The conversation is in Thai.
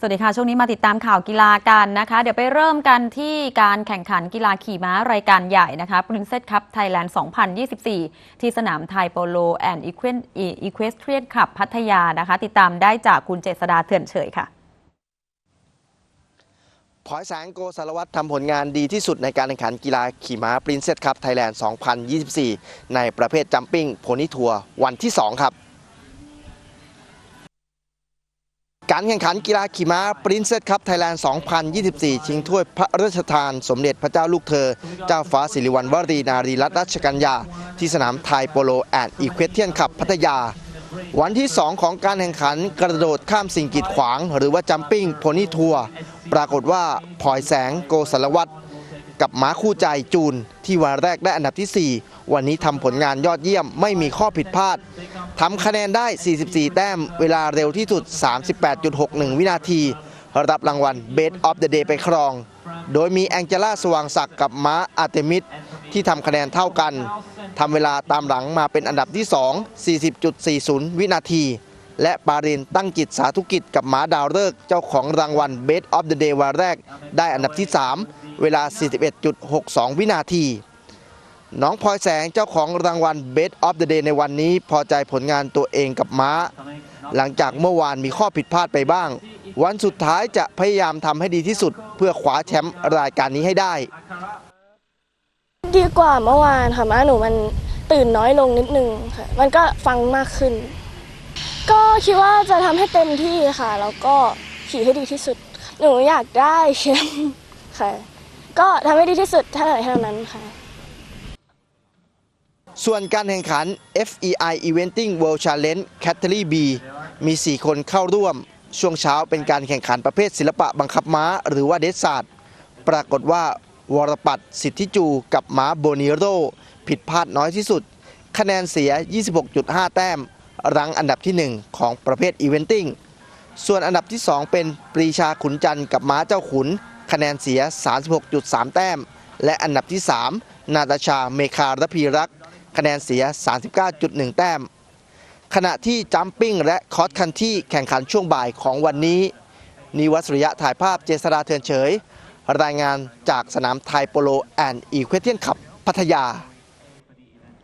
สวัสดีค่ะ ช่วงนี้มาติดตามข่าวกีฬากันนะคะ เดี๋ยวไปเริ่มกันที่การแข่งขันกีฬาขี่ม้ารายการใหญ่นะคะ Princess Cup Thailand 2024 ที่สนามไทยโปโลแอนด์อีควสเทรียนคลับพัทยานะคะ ติดตามได้จากคุณเจษดาเถื่อนเฉยค่ะพลอยแสงโกสารวัตรทำผลงานดีที่สุดในการแข่งขันกีฬาขี่ม้า Princess Cup Thailand 2024 ในประเภทจัมปิ้งโพนี่ทัวร์วันที่ 2 ครับ การแข่งขันกีฬาขี่ม้าปรินเซสคัพไทยแลนด์ 2024 ชิงถ้วยพระราชทาน สมเด็จพระเจ้าลูกเธอ เจ้าฟ้าสิริวัณวรีนารีรัตนราชกัญญา ที่สนามไทยโปโลแอนด์อีควสเทียนขับพัทยา วันที่ 2 ของการแข่งขันกระโดดข้ามสิ่งกีดขวาง หรือว่าจัมปิ้งโพนี่ทัวร์ปรากฏว่าพลอยแสงโกสารวัตร กับม้าคู่ใจจูน ที่วันแรกได้อันดับที่ 4 วันนี้ทำผลงานยอดเยี่ยมไม่มีข้อผิดพลาดทำคะแนนได้ 44 แต้ม เวลาเร็วที่สุด 38.61 วินาที รับรางวัล Best of the Day ไปครอง โดยมีแองเจล่าสว่างศักดิ์กับม้าอาร์เตมิสที่ทำคะแนนเท่ากันทำเวลาตามหลังมาเป็นอันดับที่ 2 40.40 วินาที และปารินตั้งจิตสาธุกิจกับหมาดาวฤกษ์เจ้าของรางวัล Best of the Day วันแรก ได้อันดับที่ 3 เวลา 41.62 วินาที น้องพลอยแสงเจ้าของรางวัล Best of the Day ในวันนี้พอใจผลงานตัวเองกับม้า หลังจากเมื่อวานมีข้อผิดพลาดไปบ้าง วันสุดท้ายจะพยายามทำให้ดีที่สุด เพื่อคว้าแชมป์รายการนี้ให้ได้ ดีกว่าเมื่อวานค่ะม้าหนูมันตื่นน้อยลงนิดนึงค่ะมันก็ฟังมากขึ้น ก็คิดว่าจะทำให้เต็มที่ค่ะ แล้วก็ขี่ให้ดีที่สุด หนูอยากได้แชมป์ค่ะ ก็ทำให้ดีที่สุดเท่าไหร่เท่านั้นค่ะ ส่วนการแข่งขัน FEI Eventing World Challenge Category B มี 4 คนเข้าร่วม ช่วงเช้าเป็นการแข่งขันประเภทศิลปะบังคับม้าหรือว่าเดสซาร์ปรากฏว่าวรปัตรสิทธิจูกับม้าโบนิโร ผิดพลาดน้อยที่สุด คะแนนเสีย 26.5 แต้ม รั้งอันดับที่ 1 ของประเภท Eventing ส่วนอันดับที่ 2 เป็นปรีชาขุนจันทร์กับม้าเจ้าขุน คะแนนเสีย 36.3 แต้ม และอันดับที่ 3 นาตาชาเมคารพีรัก คะแนนเสีย 39.1 แต้ม ขณะที่จัมปิ้งและคอร์สคันที่แข่งขันช่วงบ่ายของวันนี้ นิวัสริยะถ่ายภาพเจษราเทือนเฉย รายงานจากสนามไทยโปโลแอนด์อีควเทียนขับพัทยา